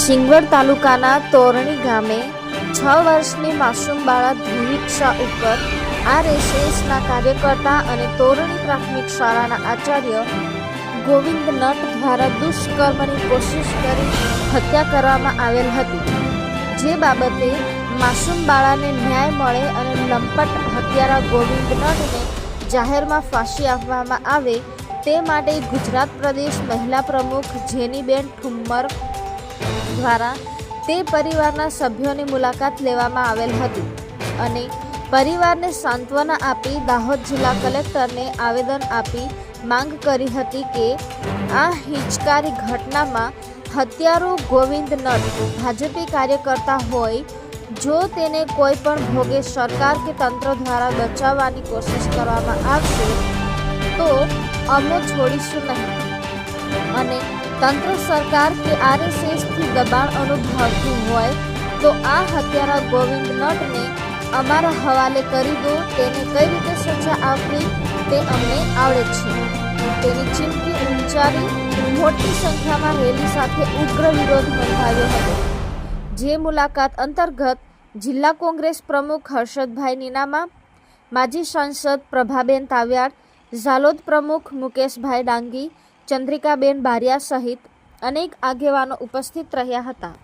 સિંગવડ તાલુકાના તોરણી ગામે છ વર્ષની માસૂમ બાળા ધ્રુવિક શાહ ઉપર આરએસએસના કાર્યકર્તા અને તોરણી પ્રાથમિક શાળાના આચાર્ય ગોવિંદ નટ દ્વારા દુષ્કર્મની કોશિશ કરી હત્યા કરવામાં આવેલ હતી. જે બાબતે માસૂમ બાળાને ન્યાય મળે અને લંપટ હત્યારા ગોવિંદ નટને જાહેરમાં ફાંસી આપવામાં આવે તે માટે ગુજરાત પ્રદેશ મહિલા પ્રમુખ જેનીબેન ઠુમ્મર દ્વારા તે પરિવારના સભ્યોની મુલાકાત લેવામાં આવેલ હતી અને પરિવારને સાંત્વના આપી દાહોદ જિલ્લા કલેક્ટરને આવેદન આપી માંગ કરી હતી કે આ હિંચકારી ઘટનામાં હત્યારો ગોવિંદ નટ ભાજપી કાર્યકર્તા હોય, જો તેને કોઈ પણ ભોગે સરકાર કે તંત્ર દ્વારા બચાવવાની કોશિશ કરવામાં આવશે, તો અમે છોડીશું નહીં. અને તંત્ર સરકાર કે આરએસએસથી દબાણ અનુભવતું હોય તો આ હત્યારા ગોવિંદ નટને અમારા હવાલે કરી દો, તેને કઈ રીતે સજા આપવી તે અમને આવડે છે. તેની ચીમકી ઉચ્ચારી મોટી સંખ્યામાં રેલી સાથે ઉગ્ર વિરોધ નોંધાવ્યો હતો. જે મુલાકાત અંતર્ગત જિલ્લા કોંગ્રેસ પ્રમુખ હર્ષદભાઈ નીનામા, માજી સાંસદ પ્રભાબેન તાવ્યાડ ઝાલોદ પ્રમુખ મુકેશભાઈ ડાંગી ચંદ્રિકાબેન બારિયા સહિત અનેક આગેવાનો ઉપસ્થિત રહ્યા હતા.